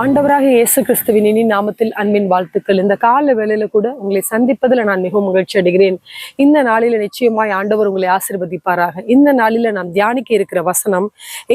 ஆண்டவராக இயேசு கிறிஸ்துவின் இனி நாமத்தில் அன்பின் வாழ்த்துக்கள். இந்த கால வேளையில கூட உங்களை சந்திப்பதில் நான் மிகவும் மகிழ்ச்சி அடைகிறேன். இந்த நாளில நிச்சயமாய் ஆண்டவர் உங்களை ஆசிர்வதிப்பாராக. இந்த நாளில நாம் தியானிக்க இருக்கிற வசனம்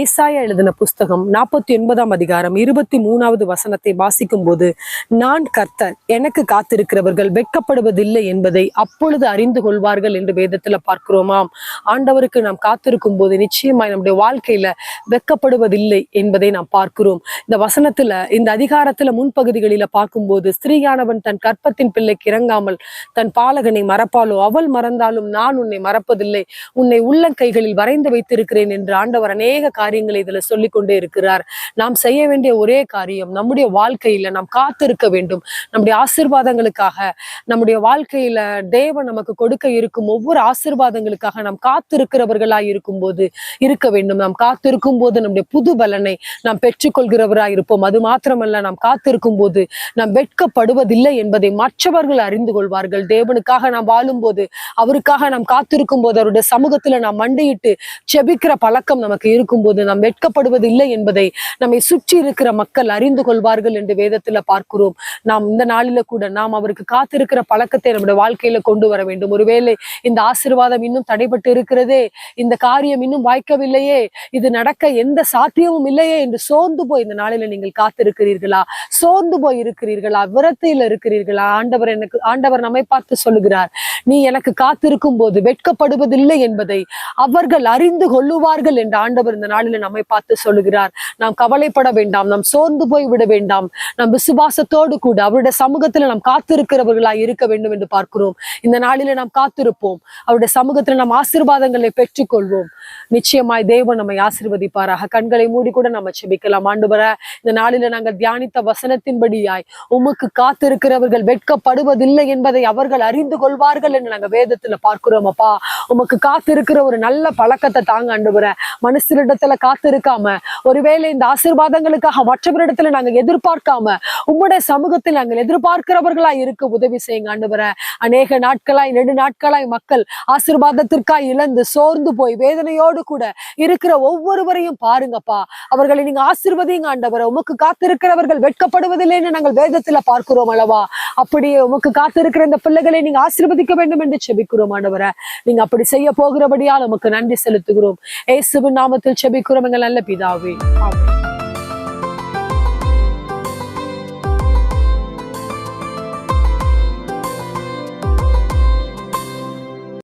ஏசாயா எழுதின புஸ்தகம் நாற்பத்தி ஒன்பதாம் அதிகாரம் இருபத்தி மூணாவது வசனத்தை வாசிக்கும் போது நான் கர்த்தர் எனக்கு காத்திருக்கிறவர்கள் வெட்கப்படுவதில்லை என்பதை அப்பொழுது அறிந்து கொள்வார்கள் என்று வேதத்துல பார்க்கிறோமாம். ஆண்டவருக்கு நாம் காத்திருக்கும் போது நிச்சயமாய் நம்முடைய வாழ்க்கையில வெட்கப்படுவதில்லை என்பதை நாம் பார்க்கிறோம். இந்த வசனத்துல இந்த அதிகாரத்துல முன்பகுதிகளில பார்க்கும்போது ஸ்திரீயானவன் தன் கற்பத்தின் பிள்ளைக்கு இறங்காமல் தன் பாலகனை மறப்பாலோ அவள் மறந்தாலும் நான் உன்னை மறப்பதில்லை. உன்னை உள்ளங்கைகளில் வரைந்து வைத்திருக்கிறேன் என்று ஆண்டவர் அநேக காரியங்களை இதுல சொல்லிக் கொண்டே இருக்கிறார். நாம் செய்ய வேண்டிய ஒரே காரியம் நம்முடைய வாழ்க்கையில நாம் காத்திருக்க வேண்டும். நம்முடைய ஆசீர்வாதங்களுக்காக நம்முடைய வாழ்க்கையில தேவன் நமக்கு கொடுக்க இருக்கும் ஒவ்வொரு ஆசீர்வாதங்களுக்காக நாம் காத்திருக்கிறவர்களாய் இருக்கும்போது இருக்க வேண்டும். நாம் காத்திருக்கும் போது நம்முடைய புது பலனை நாம் பெற்றுக்கொள்கிறவராய் இருப்போம். அது மாத்திரமல்ல நாம் காத்திருக்கும் போது நாம் வெட்கப்படுவதில்லை என்பதை மற்றவர்கள் அறிந்து கொள்வார்கள். தேவனுக்காக நாம் வாழும்போது அவருக்காக நாம் காத்திருக்கும் போது அவருடைய சமூகத்துல நாம் மண்டையிட்டு செபிக்கிற பழக்கம் நமக்கு இருக்கும்போது நாம் வெட்கப்படுவதில்லை என்பதை நம்மை சுற்றி இருக்கிற மக்கள் அறிந்து கொள்வார்கள் என்று வேதத்துல பார்க்கிறோம். நாம் இந்த நாளில கூட நாம் அவருக்கு காத்திருக்கிற பழக்கத்தை நம்முடைய வாழ்க்கையில கொண்டு வர வேண்டும். ஒருவேளை இந்த ஆசீர்வாதம் இன்னும் தடைபட்டு இருக்கிறதே இந்த காரியம் இன்னும் வாய்க்கவில்லையே இது நடக்க எந்த சாத்தியமும் இல்லையே என்று சோர்ந்து போய் இந்த நாளில நீங்கள் காத்து இருக்கிறீர்களா சோர்ந்து போய் இருக்கிறீர்களா விரத்தையில் இருக்கிறீர்களா? ஆண்டவர் எனக்கு ஆண்டவர் நம்மை பார்த்து சொல்லுகிறார். நீ எனக்கு காத்திருக்கும் போது வெட்கப்படுவதில்லை என்பதை அவர்கள் அறிந்து கொள்ளுவார்கள் என்று ஆண்டவர் இந்த நாளில் நம்மை பார்த்து சொல்லுகிறார். நாம் கவலைப்பட வேண்டாம் நாம் சோர்ந்து போய் விட வேண்டாம். நம் விசுவாசத்தோடு கூட அவருடைய சமூகத்தில் நாம் காத்திருக்கிறவர்களாய் இருக்க வேண்டும் என்று பார்க்கிறோம். இந்த நாளில நாம் காத்திருப்போம். அவருடைய சமூகத்தில் நாம் ஆசீர்வாதங்களை பெற்றுக்கொள்வோம். நிச்சயமாய் தேவன் நம்மை ஆசிர்வதிப்பாராக. கண்களை மூடி கூட நம்ம செபிக்கலாம். ஆண்டு வர இந்த நாளில நாங்கள் தியானித்த வசனத்தின்படியாய் உமக்கு காத்திருக்கிறவர்கள் வெட்கப்படுவதில்லை என்பதை அவர்கள் அறிந்து கொள்வார்கள் என்று நாங்க வேதத்துல பார்க்கிறோம் அப்பா. உமக்கு காத்திருக்கிற ஒரு நல்ல பழக்கத்தை தாங்க அண்டுபுற மனுஷரிடத்துல காத்திருக்காம ஒருவேளை இந்த ஆசீர்வாதங்களுக்காக மற்றவரிடத்துல நாங்க எதிர்பார்க்காம உம்முடைய சமூகத்தில் நாங்கள் எதிர்பார்க்கிறவர்களாய் இருக்க உதவி செய்யுங்க ஆண்டவர. அநேக நாட்களாய் நெடு நாட்களாய் மக்கள் ஆசீர்வாதத்திற்காய் இழந்து சோர்ந்து போய் வேதனையோடு கூட இருக்கிற ஒவ்வொருவரையும் பாருங்கப்பா. அவர்களை நீங்க ஆசிர்வதிங்க ஆண்டவரை. உமக்கு காத்து காத்திருக்கிறவர்கள் வெட்கப்படுவதில்லைன்னு நாங்கள் வேதத்துல பார்க்கிறோம் அல்லவா? அப்படியே உமக்கு காத்திருக்கிற இந்த பிள்ளைகளை நீங்க ஆசீர்வதிக்க வேண்டும் என்று செபிக்கிறோம் ஆண்டவரை. நீங்க அப்படி செய்ய போகிறபடியால் உமக்கு நன்றி செலுத்துகிறோம். ஏசுவின் நாமத்தில் செபிக்கிறோம் எங்கள் நல்ல பிதாவே.